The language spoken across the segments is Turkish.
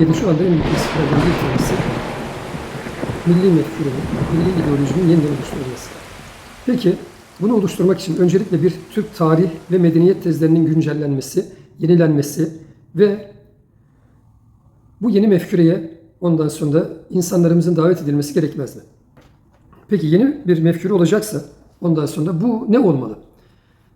Türkiye'de şu anda en büyük eksiklerden bir tanesi milli mefkurenin, milli ideolojinin yeniden oluşturulması. Peki bunu oluşturmak için öncelikle bir Türk tarih ve medeniyet tezlerinin güncellenmesi, yenilenmesi ve bu yeni mefkureye ondan sonra insanlarımızın davet edilmesi gerekmez mi? Peki yeni bir mefkure olacaksa ondan sonra bu ne olmalı?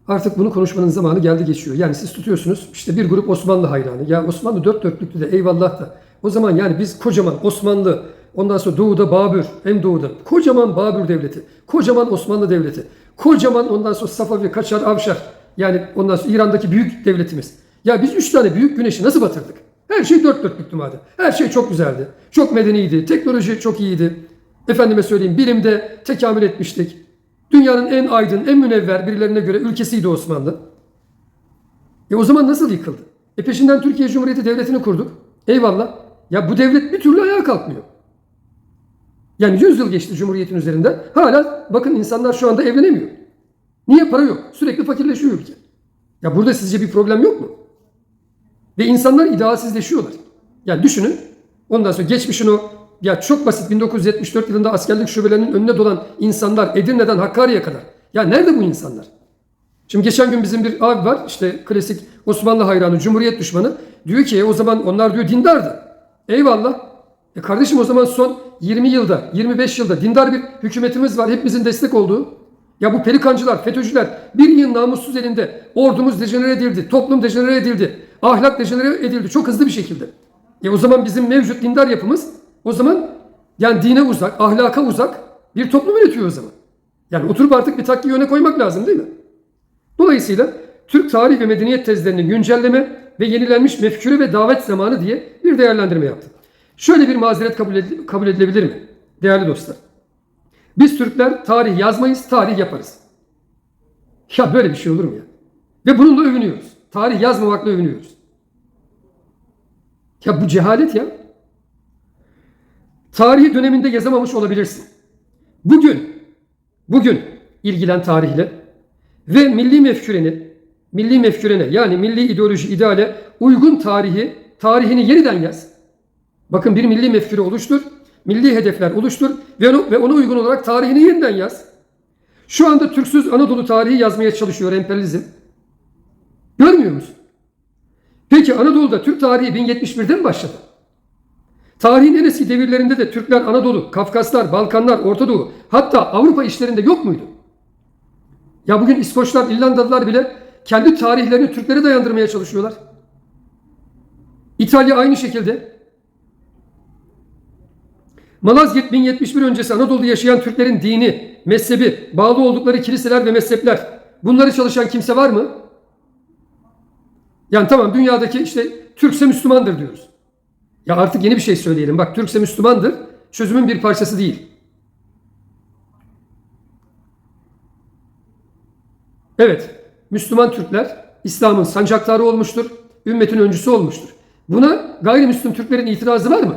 Artık bunu konuşmanın zamanı geldi geçiyor. Yani siz tutuyorsunuz işte bir grup Osmanlı hayranı. Ya Osmanlı dört dörtlüklü de eyvallah da. O zaman yani biz kocaman Osmanlı, ondan sonra doğuda Babür, hem doğuda kocaman Babür devleti, kocaman Osmanlı devleti, kocaman ondan sonra Safavi, Kaçar, Avşar. Yani ondan sonra İran'daki büyük devletimiz. Ya biz üç tane büyük güneşi nasıl batırdık? Her şey dört dörtlüktü madem. Her şey çok güzeldi. Çok medeniydi. Teknoloji çok iyiydi. Efendime söyleyeyim bilimde tekamül etmiştik. Dünyanın en aydın, en münevver birilerine göre ülkesiydi Osmanlı. E o zaman nasıl yıkıldı? E peşinden Türkiye Cumhuriyeti Devleti'ni kurduk. Eyvallah. Ya bu devlet bir türlü ayağa kalkmıyor. Yani 100 yıl geçti Cumhuriyet'in üzerinden. Hala bakın insanlar şu anda evlenemiyor. Niye? Para yok. Sürekli fakirleşiyor ülke. Ya burada sizce bir problem yok mu? Ve insanlar idealsizleşiyorlar. Yani düşünün. Ondan sonra geçmişin o ya çok basit 1974 yılında askerlik şubelerinin önüne dolan insanlar Edirne'den Hakkari'ye kadar. Ya nerede bu insanlar? Şimdi geçen gün bizim bir abi var işte klasik Osmanlı hayranı, Cumhuriyet düşmanı. Diyor ki "E, o zaman onlar diyor dindardı. Eyvallah. E kardeşim o zaman son 20 yılda, 25 yılda dindar bir hükümetimiz var. Hepimizin destek olduğu. Ya bu pelikancılar, FETÖ'cüler bir yıl namussuz elinde ordumuz dejenere edildi, toplum dejenere edildi, ahlak dejenere edildi çok hızlı bir şekilde. E o zaman bizim mevcut dindar yapımız o zaman yani dine uzak, ahlaka uzak bir toplum üretiyor o zaman. Yani oturup artık bir takviye yöne koymak lazım değil mi? Dolayısıyla Türk tarih ve medeniyet tezlerini güncelleme ve yenilenmiş mefkürü ve davet zamanı diye bir değerlendirme yaptım. Şöyle bir mazeret kabul, edil- kabul edilebilir mi? Değerli dostlar. Biz Türkler tarih yazmayız, tarih yaparız. Ya böyle bir şey olur mu ya? Ve bununla övünüyoruz. Tarih yazmamakla övünüyoruz. Ya bu cehalet ya. Tarihi döneminde yazamamış olabilirsin. Bugün, bugün ilgilen tarihle ve milli mefküreni, milli mefkürene yani milli ideoloji ideale uygun tarihi, tarihini yeniden yaz. Bakın bir milli mefküre oluştur, milli hedefler oluştur ve onu, ve ona uygun olarak tarihini yeniden yaz. Şu anda Türksüz Anadolu tarihi yazmaya çalışıyor emperyalizm. Görmüyor musun? Peki Anadolu'da Türk tarihi 1071'de mi başladı? Tarihin en eski devirlerinde de Türkler Anadolu, Kafkaslar, Balkanlar, Orta Doğu hatta Avrupa işlerinde yok muydu? Ya bugün İskoçlar, İrlandalılar bile kendi tarihlerini Türklere dayandırmaya çalışıyorlar. İtalya aynı şekilde. Malazgirt 1071 öncesi Anadolu'da yaşayan Türklerin dini, mezhebi, bağlı oldukları kiliseler ve mezhepler. Bunları çalışan kimse var mı? Yani tamam dünyadaki işte Türkse Müslümandır diyoruz. Ya artık yeni bir şey söyleyelim. Bak Türkse Müslümandır. Çözümün bir parçası değil. Evet, Müslüman Türkler İslam'ın sancaktarı olmuştur, ümmetin öncüsü olmuştur. Buna gayrimüslim Türklerin itirazı var mı?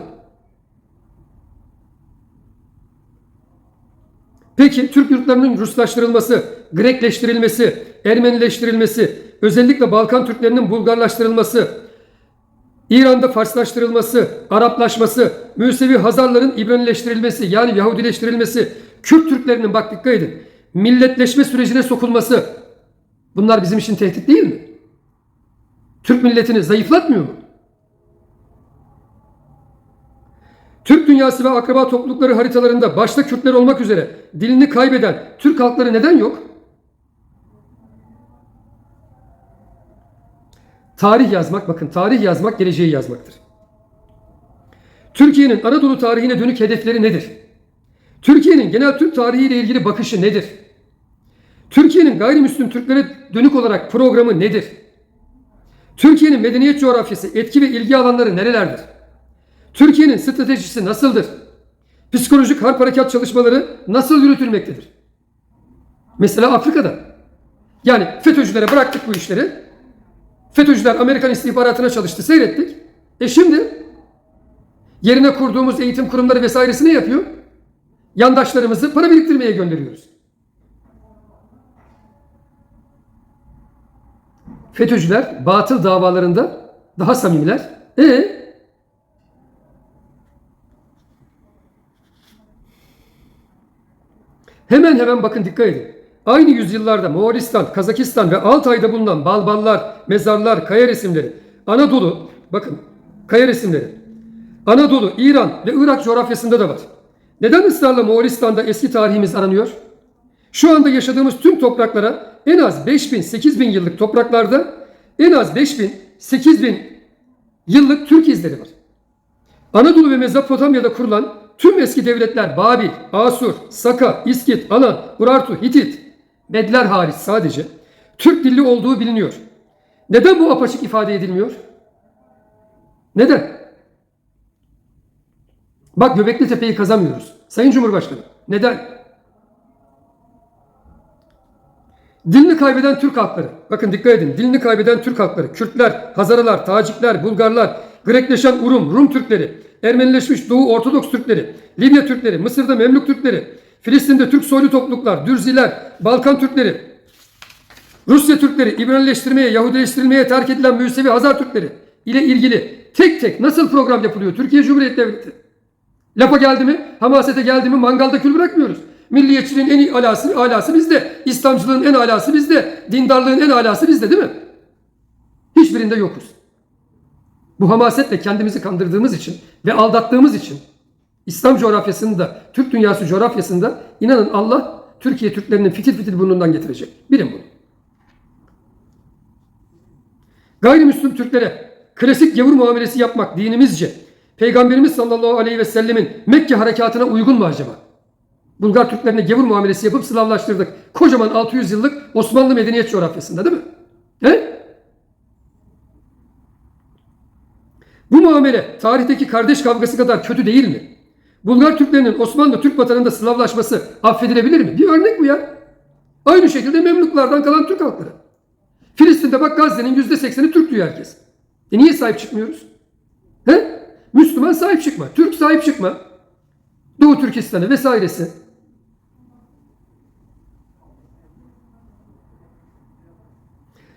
Peki Türk yurtlarının Ruslaştırılması, Grekleştirilmesi, Ermenileştirilmesi, özellikle Balkan Türklerinin Bulgarlaştırılması, İran'da Farslaştırılması, Araplaşması, Müsevi Hazarların İbranileştirilmesi yani Yahudileştirilmesi, Kürt Türklerinin bak dikkat edin, milletleşme sürecine sokulması bunlar bizim için tehdit değil mi? Türk milletini zayıflatmıyor mu? Türk dünyası ve akraba toplulukları haritalarında başta Kürtler olmak üzere dilini kaybeden Türk halkları neden yok? Tarih yazmak, bakın tarih yazmak geleceği yazmaktır. Türkiye'nin Anadolu tarihine dönük hedefleri nedir? Türkiye'nin genel Türk tarihiyle ilgili bakışı nedir? Türkiye'nin gayrimüslim Türklere dönük olarak programı nedir? Türkiye'nin medeniyet coğrafyası, etki ve ilgi alanları nerelerdir? Türkiye'nin stratejisi nasıldır? Psikolojik harp harekat çalışmaları nasıl yürütülmektedir? Mesela Afrika'da. Yani FETÖ'cülere bıraktık bu işleri. FETÖ'cüler Amerikan istihbaratına çalıştı. Seyrettik. E şimdi yerine kurduğumuz eğitim kurumları vesairesi ne yapıyor? Yandaşlarımızı para biriktirmeye gönderiyoruz. FETÖ'cüler batıl davalarında daha samimiler. E Hemen hemen bakın dikkat edin. Aynı yüzyıllarda Moğolistan, Kazakistan ve Altay'da bulunan balballar, mezarlar, kaya resimleri, Anadolu, bakın kaya resimleri, Anadolu, İran ve Irak coğrafyasında da var. Neden ısrarla Moğolistan'da eski tarihimiz aranıyor? Şu anda yaşadığımız tüm topraklara en az 5000, 8000 yıllık topraklarda en az 5000, 8000 yıllık Türk izleri var. Anadolu ve Mezopotamya'da kurulan tüm eski devletler Babil, Asur, Saka, İskit, Anan, Urartu, Hitit, Medler hariç sadece Türk dilli olduğu biliniyor. Neden bu apaçık ifade edilmiyor? Neden? Bak Göbekli Tepe'yi kazanmıyoruz. Sayın Cumhurbaşkanı. Neden? Dilini kaybeden Türk halkları. Bakın dikkat edin. Dilini kaybeden Türk halkları. Kürtler, Hazaralar, Tacikler, Bulgarlar, Grekleşen Urum, Rum Türkleri, Ermenileşmiş Doğu Ortodoks Türkleri, Libya Türkleri, Mısır'da Memlük Türkleri, Filistin'de Türk soylu topluluklar, Dürziler, Balkan Türkleri, Rusya Türkleri, İbranileştirmeye, Yahudileştirilmeye terk edilen Müsevi Hazar Türkleri ile ilgili tek tek nasıl program yapılıyor Türkiye Cumhuriyeti Devleti? Lafa geldi mi, hamasete geldi mi mangalda kül bırakmıyoruz. Milliyetçiliğin en alası, alası bizde. İslamcılığın en alası bizde. Dindarlığın en alası bizde değil mi? Hiçbirinde yokuz. Bu hamasetle kendimizi kandırdığımız için ve aldattığımız için İslam coğrafyasında, Türk dünyası coğrafyasında inanın Allah Türkiye Türklerinin fitil fitil burnundan getirecek. Bilin bunu. Gayrimüslim Türklere klasik gavur muamelesi yapmak dinimizce Peygamberimiz sallallahu aleyhi ve sellemin Mekke harekatına uygun mu acaba? Bulgar Türklerine gavur muamelesi yapıp Slavlaştırdık. Kocaman 600 yıllık Osmanlı medeniyet coğrafyasında değil mi? He? Bu muamele tarihteki kardeş kavgası kadar kötü değil mi? Bulgar Türklerinin Osmanlı Türk vatanında Slavlaşması affedilebilir mi? Bir örnek bu ya. Aynı şekilde Memluklardan kalan Türk halkları. Filistin'de bak Gazze'nin %80'i Türk diyor herkes. E niye sahip çıkmıyoruz? He? Müslüman sahip çıkma. Türk sahip çıkma. Doğu Türkistan'ı vesairesi.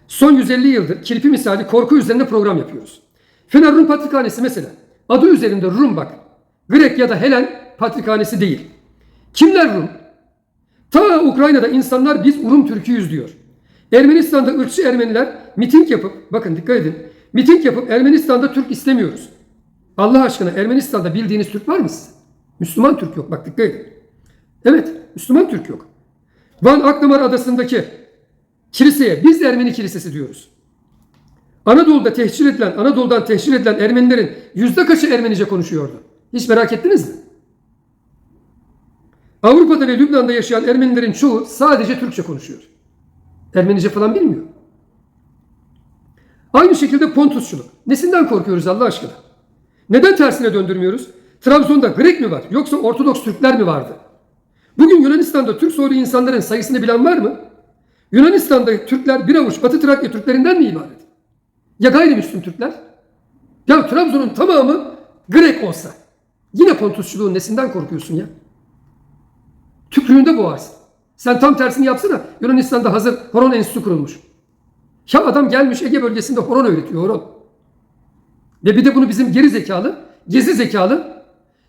Son 150 yıldır kirpi misali korku üzerine program yapıyoruz. Fener Rum Patrikhanesi mesela. Adı üzerinde Rum bak. Grek ya da Helen Patrikhanesi değil. Kimler Rum? Ta Ukrayna'da insanlar biz Rum Türk'üyüz diyor. Ermenistan'da ırkçı Ermeniler miting yapıp, bakın dikkat edin, miting yapıp Ermenistan'da Türk istemiyoruz. Allah aşkına Ermenistan'da bildiğiniz Türk var mı? Müslüman Türk yok bak dikkat edin. Evet Müslüman Türk yok. Van Akdamar Adası'ndaki kiliseye biz Ermeni kilisesi diyoruz. Anadolu'da tehcir edilen, Anadolu'dan tehcir edilen Ermenilerin yüzde kaçı Ermenice konuşuyordu? Hiç merak ettiniz mi? Avrupa'da ve Lübnan'da yaşayan Ermenilerin çoğu sadece Türkçe konuşuyor. Ermenice falan bilmiyor. Aynı şekilde Pontusçuluk. Nesinden korkuyoruz Allah aşkına? Neden tersine döndürmüyoruz? Trabzon'da Grek mi var yoksa Ortodoks Türkler mi vardı? Bugün Yunanistan'da Türk soylu insanların sayısını bilen var mı? Yunanistan'da Türkler bir avuç Batı Trakya Türklerinden mi ibaret? Ya gayrimüslim Türkler? Ya Trabzon'un tamamı Grek olsa yine Pontusçuluğun nesinden korkuyorsun ya? Tükrüğünde boğarsın. Sen tam tersini yapsana. Yunanistan'da hazır horon enstitüsü kurulmuş. Ya adam gelmiş Ege bölgesinde horon öğretiyor horon. Ve bir de bunu bizim geri zekalı, gezi zekalı,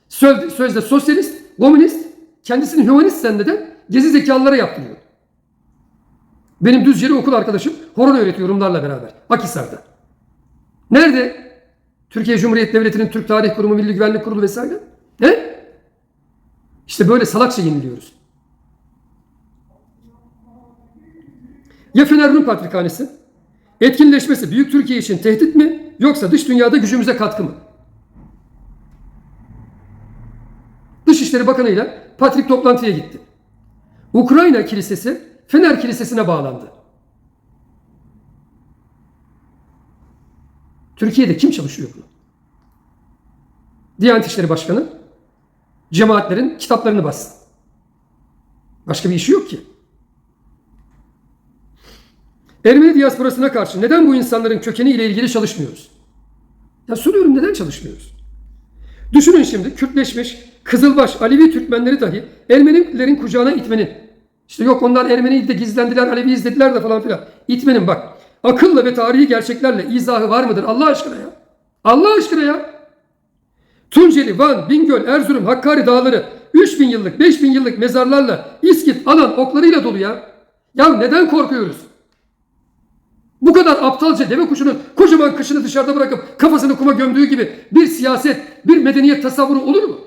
söz, sözde sosyalist, komünist, kendisini hümanist zanneden gezi zekalılara yaptırıyor. Benim Düzce'li okul arkadaşım horon öğretiyor Rumlarla beraber. Akhisar'da. Nerede? Türkiye Cumhuriyeti Devleti'nin Türk Tarih Kurumu, Milli Güvenlik Kurulu vesaire. He? İşte böyle salakça yeniliyoruz. Ya Fener Rum Patrikhanesi? Etkinleşmesi büyük Türkiye için tehdit mi yoksa dış dünyada gücümüze katkı mı? Dışişleri Bakanı ile Patrik toplantıya gitti. Ukrayna Kilisesi Fener Kilisesi'ne bağlandı. Türkiye'de kim çalışıyor bunu? Diyanet İşleri Başkanı cemaatlerin kitaplarını bassın. Başka bir işi yok ki. Ermeni diasporasına karşı neden bu insanların kökeni ile ilgili çalışmıyoruz? Ya soruyorum neden çalışmıyoruz? Düşünün şimdi Kürtleşmiş, Kızılbaş, Alevi Türkmenleri dahi Ermenilerin kucağına itmenin. İşte yok onlar Ermeni'yi de gizlendiler, Alevi izlediler de falan filan. İtmenin bak. Akılla ve tarihi gerçeklerle izahı var mıdır Allah aşkına ya? Allah aşkına ya. Tunceli, Van, Bingöl, Erzurum, Hakkari dağları 3000 yıllık, 5000 yıllık mezarlarla, İskit, alan oklarıyla dolu ya. Ya neden korkuyoruz? Bu kadar aptalca deve kuşunun kocaman kışını dışarıda bırakıp kafasını kuma gömdüğü gibi bir siyaset, bir medeniyet tasavvuru olur mu?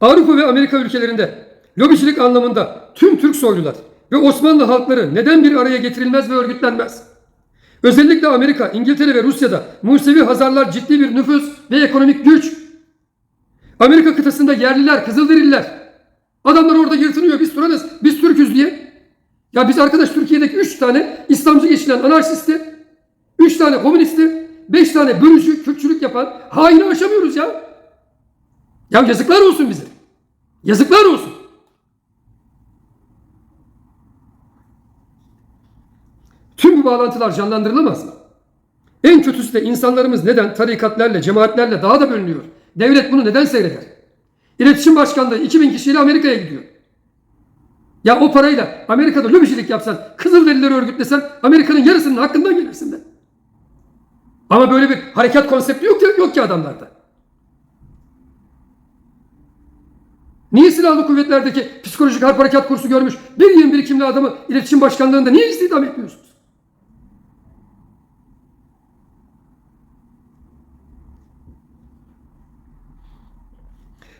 Avrupa ve Amerika ülkelerinde lobicilik anlamında tüm Türk soylular ve Osmanlı halkları neden bir araya getirilmez ve örgütlenmez? Özellikle Amerika, İngiltere ve Rusya'da Musevi Hazarlar ciddi bir nüfus ve ekonomik güç. Amerika kıtasında yerliler, Kızılderililer. Adamlar orada yırtınıyor. Biz Turanız, biz Türküz diye. Ya biz arkadaş Türkiye'deki 3 tane İslamcı geçilen anarşisti, 3 tane komünisti, 5 tane bölücü, Kürtçülük yapan haini aşamıyoruz ya. Ya yazıklar olsun bize. Yazıklar olsun. Tüm bağlantılar canlandırılamaz mı? En kötüsü de insanlarımız neden tarikatlerle, cemaatlerle daha da bölünüyor? Devlet bunu neden seyreder? İletişim Başkanlığı 2000 kişiyle Amerika'ya gidiyor. Ya o parayla Amerika'da lobicilik yapsan, Kızılderilileri örgütlesen Amerika'nın yarısının hakkından gelirsin de. Ama böyle bir harekat konsepti yok ki, yok ki adamlarda. Niye silahlı kuvvetlerdeki psikolojik harp harekat kursu görmüş bir 21 kimli adamı iletişim başkanlığında niye istihdam etmiyorsunuz?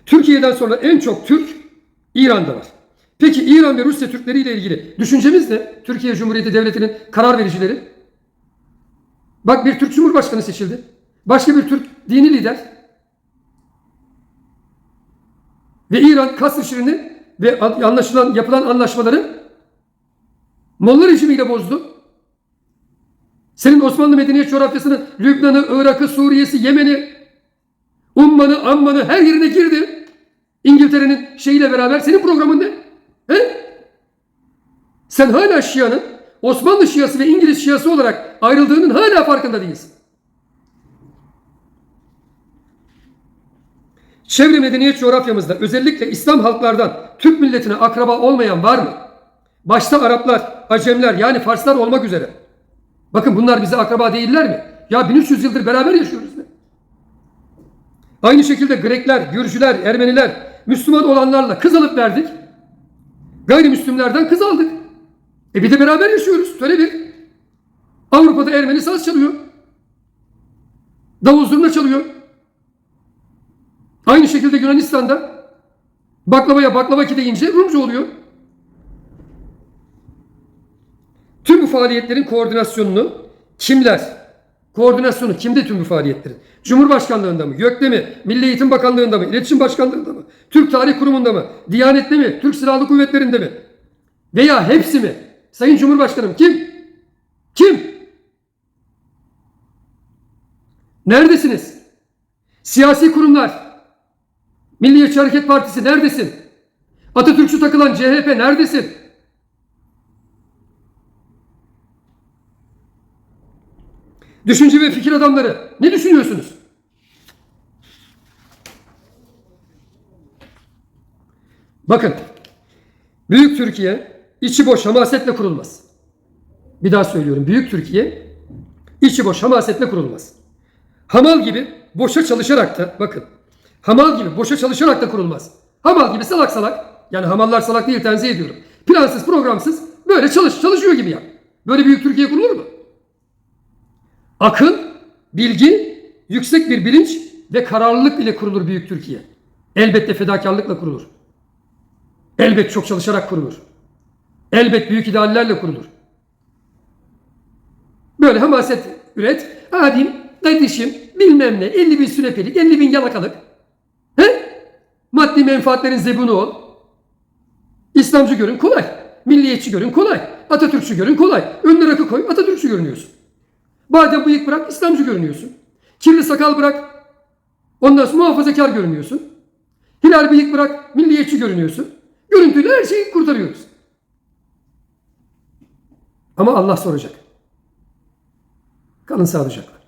Türkiye'den sonra en çok Türk İran'da var. Peki İran ve Rusya Türkleri ile ilgili düşüncemiz ne? Türkiye Cumhuriyeti Devleti'nin karar vericileri. Bak bir Türk Cumhurbaşkanı seçildi. Başka bir Türk dini lider. Ve İran Kasr ve anlaşılan yapılan anlaşmaları Molla rejimiyle bozdu. Senin Osmanlı medeniyet coğrafyasının Lübnan'ı, Irak'ı, Suriye'si, Yemen'i, Umman'ı, Amman'ı her yerine girdi. İngiltere'nin şeyiyle beraber senin programın ne? He? Sen hala Şia'nın Osmanlı Şiası ve İngiliz Şiası olarak ayrıldığının hala farkında değilsin. Çevre medeniyet coğrafyamızda özellikle İslam halklardan Türk milletine akraba olmayan var mı? Başta Araplar, Acemler yani Farslar olmak üzere. Bakın bunlar bize akraba değiller mi? Ya 1300 yıldır beraber yaşıyoruz. Be. Aynı şekilde Grekler, Gürcüler, Ermeniler, Müslüman olanlarla kız alıp verdik. Gayrimüslimlerden kız aldık. E bir de beraber yaşıyoruz. Söyle bir. Avrupa'da Ermeni saz çalıyor. Davul zurna çalıyor. Aynı şekilde Yunanistan'da baklavaya baklava ki deyince Rumca oluyor. Tüm bu faaliyetlerin koordinasyonunu kimler? Koordinasyonu kimde tüm bu faaliyetlerin? Cumhurbaşkanlığında mı? YÖK'te mi? Milli Eğitim Bakanlığında mı? İletişim Başkanlığında mı? Türk Tarih Kurumu'nda mı? Diyanet'te mi? Türk Silahlı Kuvvetleri'nde mi? Veya hepsi mi? Sayın Cumhurbaşkanım kim? Kim? Neredesiniz? Siyasi kurumlar, Milliyetçi Hareket Partisi neredesin? Atatürkçü takılan CHP neredesin? Düşünce ve fikir adamları ne düşünüyorsunuz? Bakın, Büyük Türkiye içi boş hamasetle kurulmaz. Bir daha söylüyorum. Büyük Türkiye içi boş hamasetle kurulmaz. Hamal gibi boşa çalışarak da bakın Hamal gibi boşa çalışarak da kurulmaz. Hamal gibi salak salak yani hamallar salak değil tenzih ediyorum. Plansız programsız böyle çalış çalışıyor gibi ya. Böyle büyük Türkiye kurulur mu? Akıl, bilgi, yüksek bir bilinç ve kararlılık ile kurulur büyük Türkiye. Elbette fedakarlıkla kurulur. Elbet çok çalışarak kurulur. Elbet büyük ideallerle kurulur. Böyle hamaset üret. Abim, kardeşim, bilmem ne, 50 bin sünepelik, 50 bin yalakalık. He? Maddi menfaatlerin zebunu ol. İslamcı görün kolay. Milliyetçi görün kolay. Atatürkçü görün kolay. Önüne rakı koy Atatürkçü görünüyorsun. Badem bıyık bırak İslamcı görünüyorsun. Kirli sakal bırak ondan sonra muhafazakar görünüyorsun. Hilal bıyık bırak milliyetçi görünüyorsun. Görüntüyle her şeyi kurtarıyoruz. Ama Allah soracak. Kalın sağlıcakla.